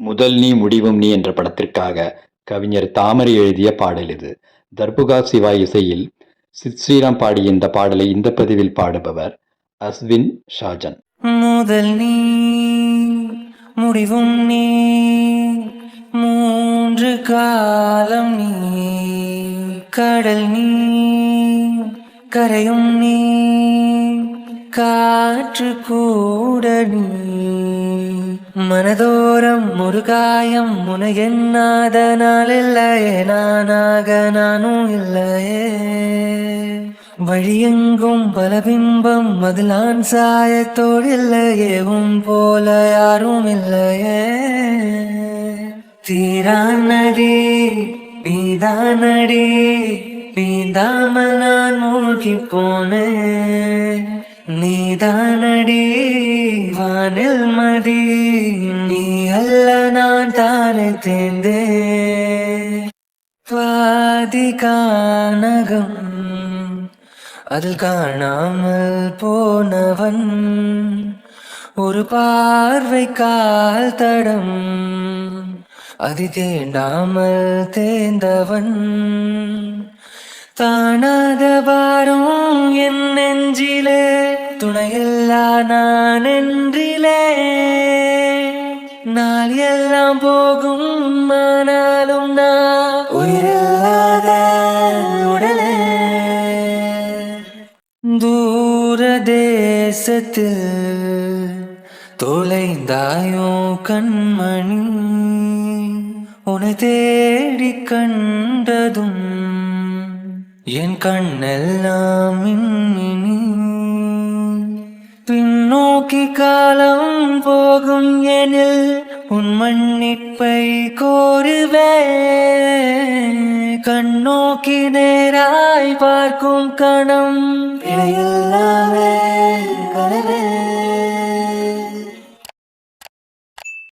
முதல் நீ முடிவும் நீ என்ற படத்திற்காக கவிஞர் தாமரை எழுதிய பாடல் இது. தர்புகா சிவா இசையில் சித் ஸ்ரீராம் பாடிய இந்த பாடலை இந்த பதிவில் பாடுபவர் அஸ்வின் ஷாஜன். முதல் நீ முடிவும் நீ மூன்று காலம் நீ கடல் நீ கரையும் நீ காற்று கூட நீ. மனதோரம் ஒரு காயம் முனை நாள் இல்லையே நானாக நானும் இல்லையே. வழியெங்கும் பல பிம்பம் அதில் சாயத்தோடு இல்லையே உன் போல யாரும் இல்லையே. தீரானடி நீதானடி நீந்தாமல் நான் மூழ்கி போனேன். நீதானடி வானில் மதி நீ அல்ல நான் தானே தேர்ந்தேன் பாதி கானகம் அதில் காணாமல் போனவன். ஒரு பார்வை கால் தடம் அது தேண்டாமல் தேர்ந்தவன். தானாக வாரும் என் நெஞ்சிலே துணையில்லா நான் என்றிலே. நாள் எல்லாம் போகும் ஆனாலும் நான் உயிரில்லாத உடலே. தூர தேசத்தில் தொலைந்தாயோ கண்மணி உன தேடி கண்டதும் என் கண்ணெல்லாம் மின்மினி. பின்னோக்கி காலம் போகும் எனில் உன் மன்னிப்பை கோருவேன். கண்ணோக்கி நேராய் பார்க்கும் கணம் இடையில்லாமே